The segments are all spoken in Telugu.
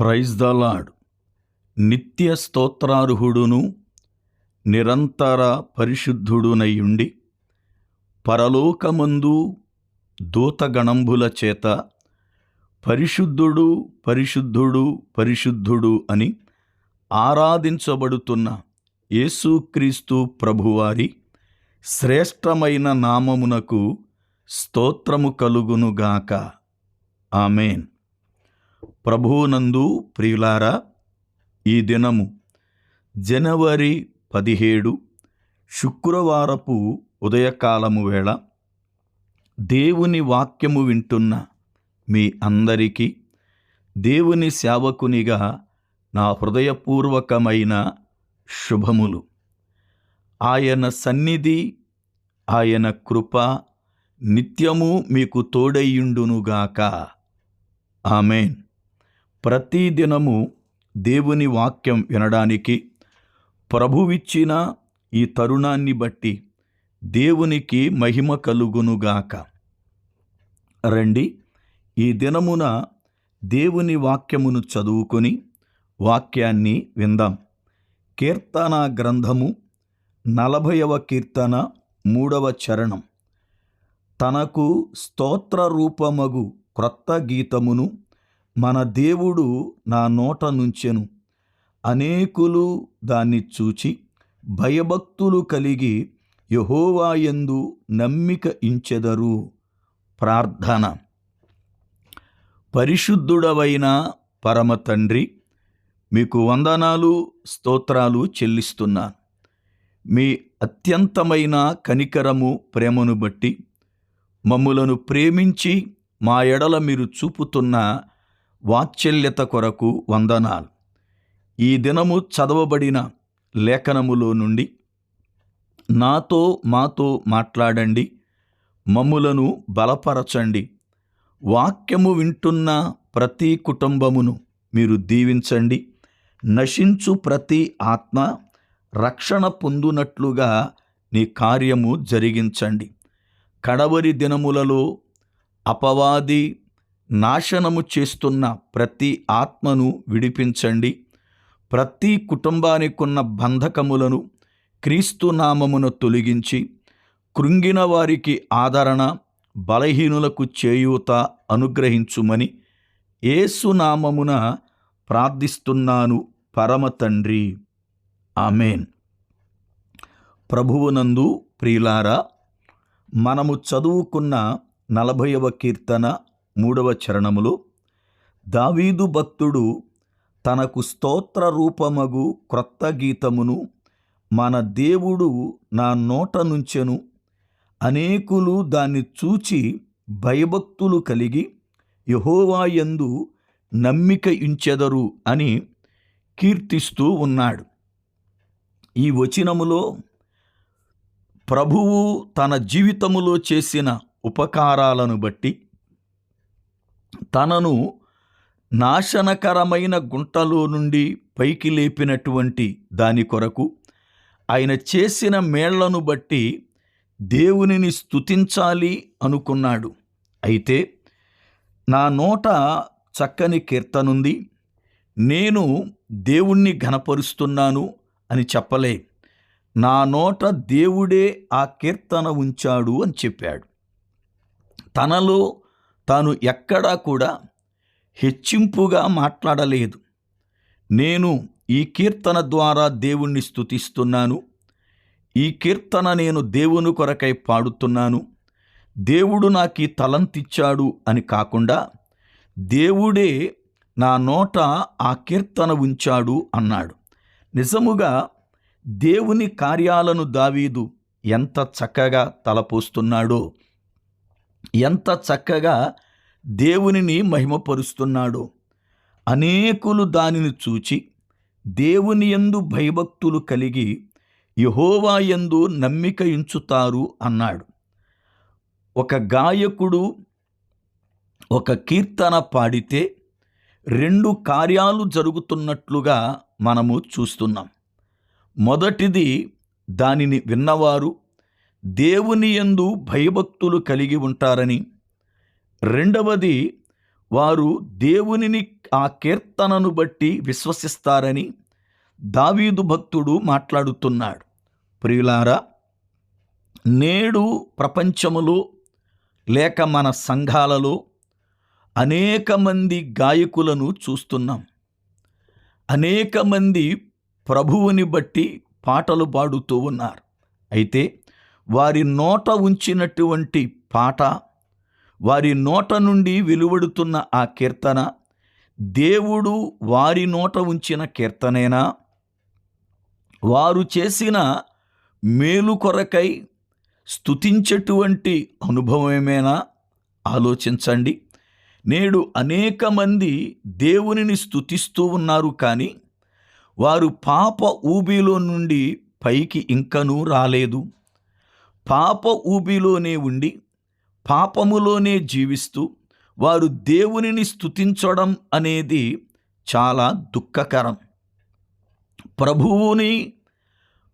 ప్రైజ్ ద లాడ్ నిత్య స్తోత్రార్హుడును నిరంతర పరిశుద్ధుడునయుండి పరలోకమందు దూతగణంబుల చేత పరిశుద్ధుడు పరిశుద్ధుడు పరిశుద్ధుడు అని ఆరాధించబడుతున్న యేసుక్రీస్తు ప్రభువారి శ్రేష్టమైన నామమునకు స్తోత్రము కలుగునుగాక. ఆమెన్. ప్రభువునందు ప్రియులారా ఈ దినము జనవరి పదిహేడు శుక్రవారపు ఉదయకాలము వేళ దేవుని వాక్యము వింటున్న మీ అందరికీ దేవుని సేవకునిగా నా హృదయపూర్వకమైన శుభములు. ఆయన సన్నిధి ఆయన కృప నిత్యము మీకు తోడయ్యుండునుగాక. ఆమెన్. ప్రతిదినము దేవుని వాక్యం వినడానికి ప్రభువిచ్చిన ఈ తరుణాన్ని బట్టి దేవునికి మహిమ కలుగునుగాక రండి ఈ దినమున దేవుని వాక్యమును చదువుకొని వాక్యాన్ని విందాం. కీర్తన గ్రంథము నలభైవ కీర్తన మూడవ చరణం. తనకు స్తోత్ర రూపమగు క్రొత్త గీతమును మన దేవుడు నా నోట నుంచెను. అనేకులు దాన్ని చూచి భయభక్తులు కలిగి యహోవాయందు నమ్మిక ఇంచెదరు. ప్రార్థన. పరిశుద్ధుడవైన పరమ తండ్రి మీకు వందనాలు స్తోత్రాలు చెల్లిస్తున్నాను. మీ అత్యంతమైన కనికరము ప్రేమను బట్టి మమ్ములను ప్రేమించి మా ఎడల మీరు చూపుతున్న వాత్సల్యత కొరకు వందనాలు. ఈ దినము చదవబడిన లేఖనములో నుండి నాతో మాతో మాట్లాడండి మమ్ములను బలపరచండి. వాక్యము వింటున్న ప్రతి కుటుంబమును మీరు దీవించండి. నశించు ప్రతి ఆత్మ రక్షణ పొందునట్లుగా నీ కార్యము జరిగించండి. కడవరి దినములలో అపవాది నాశనము చేస్తున్న ప్రతి ఆత్మను విడిపించండి. ప్రతి కుటుంబానికున్న బంధకములను క్రీస్తునామమున తొలగించి కృంగిన వారికి ఆదరణ బలహీనులకు చేయూత అనుగ్రహించుమని ఏసునామమున ప్రార్థిస్తున్నాను పరమ తండ్రి. ఆమెన్. ప్రభువునందు ప్రియులారా మనము చదువుకున్న నలభైవ కీర్తన మూడవ చరణములో దావీదు భక్తుడు తనకు స్తోత్ర రూపమగు క్రొత్త గీతమును మన దేవుడు నా నోట నుంచెను. అనేకులు దాన్ని చూచి భయభక్తులు కలిగి యహోవాయందు నమ్మిక ఇంచెదరు అని కీర్తిస్తూ ఉన్నాడు. ఈ వచనములో ప్రభువు తన జీవితములో చేసిన ఉపకారాలను బట్టి తనను నాశనకరమైన గుంటలో నుండి పైకి లేపినటువంటి దాని కొరకు ఆయన చేసిన మేళ్ళను బట్టి దేవునిని స్తుతించాలి అనుకున్నాడు. అయితే నా నోట చక్కని కీర్తనుంది. నేను దేవుణ్ణి ఘనపరుస్తున్నాను అని చెప్పలే. నా నోట దేవుడే ఆ కీర్తన ఉంచాడు అని చెప్పాడు. తనలో తాను ఎక్కడా కూడా హెచ్చింపుగా మాట్లాడలేదు. నేను ఈ కీర్తన ద్వారా దేవుణ్ణి స్థుతిస్తున్నాను ఈ కీర్తన నేను దేవుని కొరకై పాడుతున్నాను. దేవుడు నాకు ఈ తలంతిచ్చాడు అని కాకుండా దేవుడే నా నోట ఆ కీర్తన ఉంచాడు అన్నాడు. నిజముగా దేవుని కార్యాలను దావీదు ఎంత చక్కగా తలపోస్తున్నాడో ఎంత చక్కగా దేవునిని మహిమపరుస్తున్నాడు. అనేకులు దానిని చూచి దేవుని యందు భయభక్తులు కలిగి యహోవా ఎందు నమ్మిక ఇంచుతారు అన్నాడు. ఒక గాయకుడు ఒక కీర్తన పాడితే రెండు కార్యాలు జరుగుతున్నట్లుగా మనము చూస్తున్నాం. మొదటిది దానిని విన్నవారు దేవుని యందు భయభక్తులు కలిగి ఉంటారని రెండవది వారు దేవునిని ఆ కీర్తనను బట్టి విశ్వసిస్తారని దావీదు భక్తుడు మాట్లాడుతున్నాడు. ప్రియులారా నేడు ప్రపంచములో లేక మన సంఘాలలో అనేక మంది గాయకులను చూస్తున్నాం. అనేక మంది ప్రభువుని బట్టి పాటలు పాడుతూ ఉన్నారు. అయితే వారి నోట ఉంచినటువంటి పాట వారి నోట నుండి వెలువడుతున్న ఆ కీర్తన దేవుడు వారి నోట ఉంచిన కీర్తనేనా? వారు చేసిన మేలు కొరకై స్థుతించేటువంటి అనుభవమేనా? ఆలోచించండి. నేడు అనేక మంది దేవునిని స్థుతిస్తూ ఉన్నారు కానీ వారు పాప ఊబిలో నుండి పైకి ఇంకనూ రాలేదు. పాప ఊబిలోనే ఉండి పాపములోనే జీవిస్తూ వారు దేవునిని స్థుతించడం అనేది చాలా దుఃఖకరం. ప్రభువుని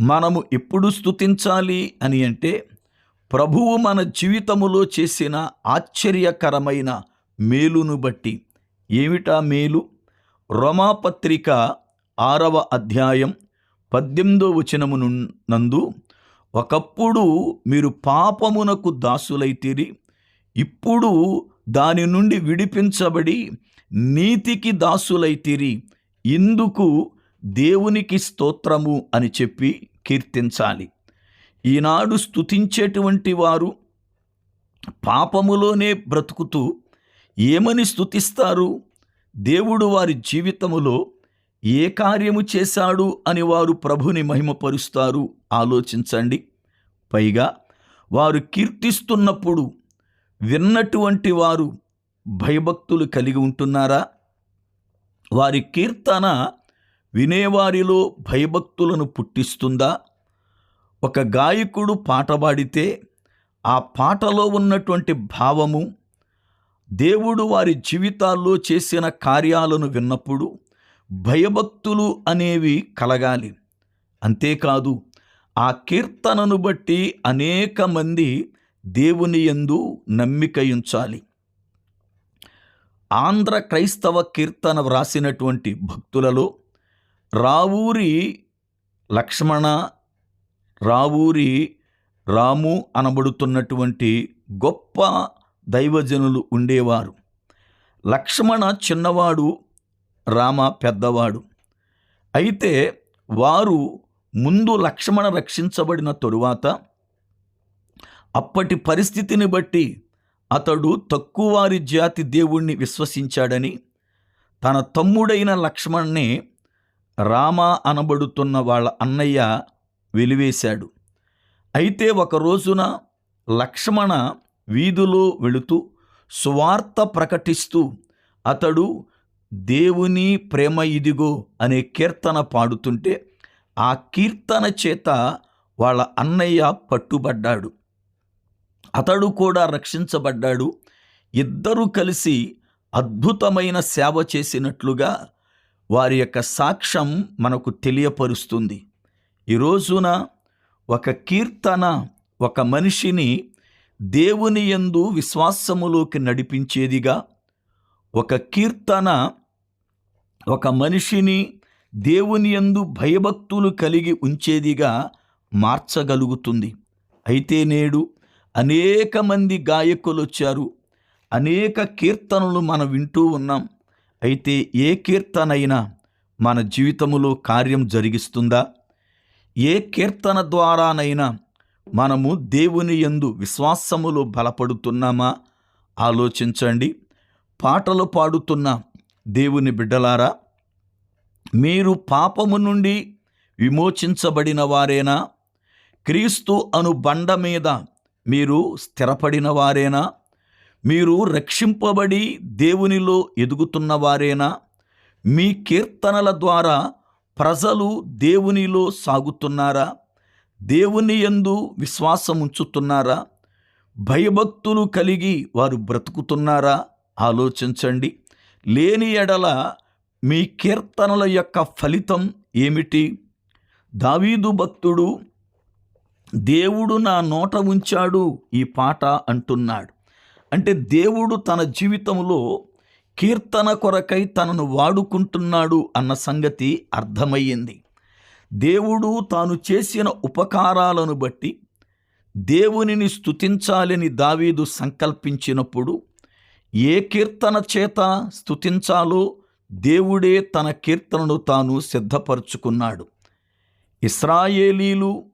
మనము ఎప్పుడు స్థుతించాలి అని అంటే ప్రభువు మన జీవితములో చేసిన ఆశ్చర్యకరమైన మేలును బట్టి. ఏమిటా మేలు? రోమాపత్రిక ఆరవ అధ్యాయం పద్దెనిమిదో వచనము నందు ఒకప్పుడు మీరు పాపమునకు దాసులైతిరి ఇప్పుడు దాని నుండి విడిపించబడి నీతికి దాసులైతిరి ఇందుకు దేవునికి స్తోత్రము అని చెప్పి కీర్తించాలి. ఈనాడు స్థుతించేటువంటి వారు పాపములోనే బ్రతుకుతూ ఏమని స్థుతిస్తారు దేవుడు వారి జీవితములో ఏ కార్యము చేశాడు అని వారు ప్రభుని మహిమపరుస్తారు? ఆలోచించండి. పైగా వారు కీర్తిస్తున్నప్పుడు విన్నటువంటి వారు భయభక్తులు కలిగి ఉంటున్నారా? వారి కీర్తన వినేవారిలో భయభక్తులను పుట్టిస్తుందా? ఒక గాయకుడు పాట పాడితే ఆ పాటలో ఉన్నటువంటి భావము దేవుడు వారి జీవితాల్లో చేసిన కార్యాలను విన్నప్పుడు భయభక్తులు అనేవి కలగాలి. అంతేకాదు ఆ కీర్తనను బట్టి అనేక మంది దేవుని యందు నమ్మిక ఉంచాలి ఆంధ్ర క్రైస్తవ కీర్తన వ్రాసినటువంటి భక్తులలో రావూరి లక్ష్మణ రావూరి రాము అనబడుతున్నటువంటి గొప్ప దైవజనులు ఉండేవారు. లక్ష్మణ చిన్నవాడు రామ పెద్దవాడు. అయితే వారు ముందు లక్ష్మణ రక్షించబడిన తరువాత అప్పటి పరిస్థితిని బట్టి అతడు తక్కువారి జాతి దేవుణ్ణి విశ్వసించాడని తన తమ్ముడైన లక్ష్మణ్ణి రామ అనబడుతున్న వాళ్ళ అన్నయ్య వెలివేశాడు. అయితే ఒక రోజున లక్ష్మణ వీధిలో వెళుతూ స్వార్థ ప్రకటిస్తూ అతడు దేవుని ప్రేమ ఇదిగో అనే కీర్తన పాడుతుంటే ఆ కీర్తన చేత వాళ్ళ అన్నయ్య పట్టుబడ్డాడు. అతడు కూడా రక్షించబడ్డాడు. ఇద్దరూ కలిసి అద్భుతమైన సేవ చేసినట్లుగా వారి యొక్క సాక్ష్యం మనకు తెలియపరుస్తుంది. ఈ రోజున ఒక కీర్తన ఒక మనిషిని దేవుని యందు విశ్వాసములోకి నడిపించేదిగా ఒక కీర్తన ఒక మనిషిని దేవుని యందు భయభక్తులు కలిగి ఉంచేదిగా మార్చగలుగుతుంది. అయితే నేడు అనేక మంది గాయకులు వచ్చారు అనేక కీర్తనలు మనం వింటూ ఉన్నాం. అయితే ఏ కీర్తనైనా మన జీవితములో కార్యం జరిగిస్తుందా? ఏ కీర్తన ద్వారానైనా మనము దేవుని యందు విశ్వాసములో బలపడుతున్నామా? ఆలోచించండి. పాటలు పాడుతున్న దేవుని బిడ్డలారా మీరు పాపము నుండి విమోచించబడిన వారేనా? క్రీస్తు అను బండ మీద మీరు స్థిరపడిన వారేనా? మీరు రక్షింపబడి దేవునిలో ఎదుగుతున్న వారేనా? మీ కీర్తనల ద్వారా ప్రజలు దేవునిలో సాగుతున్నారా? దేవుని యందు విశ్వాసం ఉంచుతున్నారా? భయభక్తులు కలిగి వారు బ్రతుకుతున్నారా? ఆలోచించండి. లేని ఎడల మీ కీర్తనల యొక్క ఫలితం ఏమిటి? దావీదు భక్తుడు దేవుడు నా నోట ఉంచాడు ఈ పాట అంటున్నాడు. అంటే దేవుడు తన జీవితంలో కీర్తన కొరకై తనను వాడుకుంటున్నాడు అన్న సంగతి అర్థమయ్యింది. దేవుడు తాను చేసిన ఉపకారాలను బట్టి దేవునిని స్థుతించాలని దావీదు సంకల్పించినప్పుడు ఏ కీర్తన చేత స్థుతించాలో దేవుడే తన కీర్తనను తాను సిద్ధపరుచుకున్నాడు. ఇస్రాయేలీలు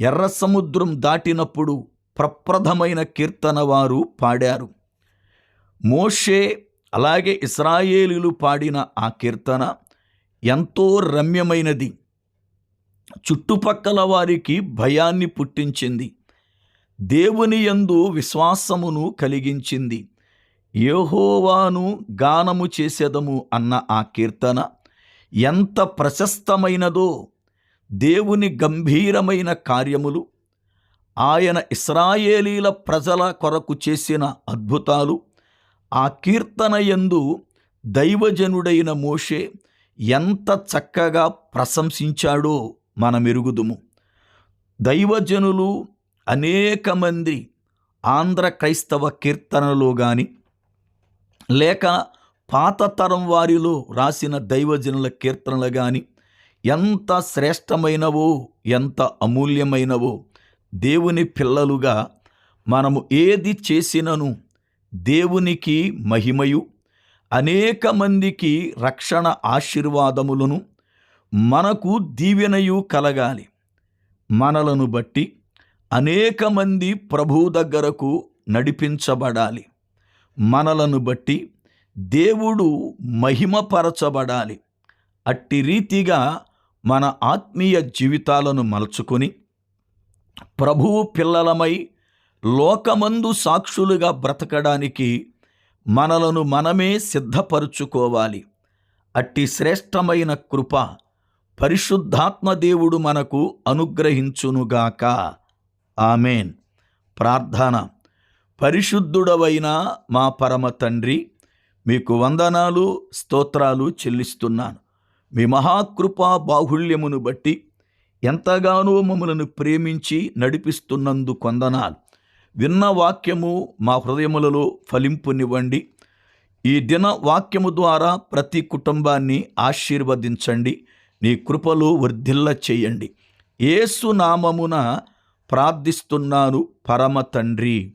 ఎర్ర సముద్రం దాటినప్పుడు ప్రప్రథమైన కీర్తన వారు పాడారు. మోషే అలాగే ఇస్రాయేలీలు పాడిన ఆ కీర్తన ఎంతో రమ్యమైనది. చుట్టుపక్కల వారికి భయాన్ని పుట్టించింది. దేవుని యందు విశ్వాసమును కలిగించింది. యెహోవాను గానము చేసేదము అన్న ఆ కీర్తన ఎంత ప్రశస్తమైనదో దేవుని గంభీరమైన కార్యములు ఆయన ఇస్రాయేలీల ప్రజల కొరకు చేసిన అద్భుతాలు ఆ కీర్తన యందు దైవజనుడైన మోషే ఎంత చక్కగా ప్రశంసించాడో మనమెరుగుదుము. దైవజనులు అనేక మంది ఆంధ్ర క్రైస్తవ కీర్తనలో కానీ లేక పాత తరం వారిలో రాసిన దైవజనుల కీర్తనలు కానీ ఎంత శ్రేష్టమైనవో ఎంత అమూల్యమైనవో దేవుని పిల్లలుగా మనము ఏది చేసినను దేవునికి మహిమయు అనేక మందికి రక్షణ ఆశీర్వాదములను మనకు దీవెనయు కలగాలి. మనలను బట్టి అనేక మంది ప్రభువు దగ్గరకు నడిపించబడాలి. మనలను బట్టి దేవుడు మహిమపరచబడాలి. అట్టి రీతిగా మన ఆత్మీయ జీవితాలను మలుచుకొని ప్రభువు పిల్లలమై లోకమందు సాక్షులుగా బ్రతకడానికి మనలను మనమే సిద్ధపరుచుకోవాలి. అట్టి శ్రేష్టమైన కృప పరిశుద్ధాత్మ దేవుడు మనకు అనుగ్రహించునుగాక. ఆమెన్. ప్రార్థన. పరిశుద్ధుడవైన మా పరమ తండ్రి మీకు వందనాలు స్తోత్రాలు చెల్లిస్తున్నాను. మీ మహాకృపా బాహుళ్యమును బట్టి ఎంతగానో మమ్మలను ప్రేమించి నడిపిస్తున్నందు కొందనాలు. విన్న వాక్యము మా హృదయములలో ఫలింపునివ్వండి. ఈ దిన వాక్యము ద్వారా ప్రతి కుటుంబాన్ని ఆశీర్వదించండి. నీ కృపలో వర్ధిల్ల చేయండి. ఏసు నామమున ప్రార్థిస్తున్నాను పరమ తండ్రి.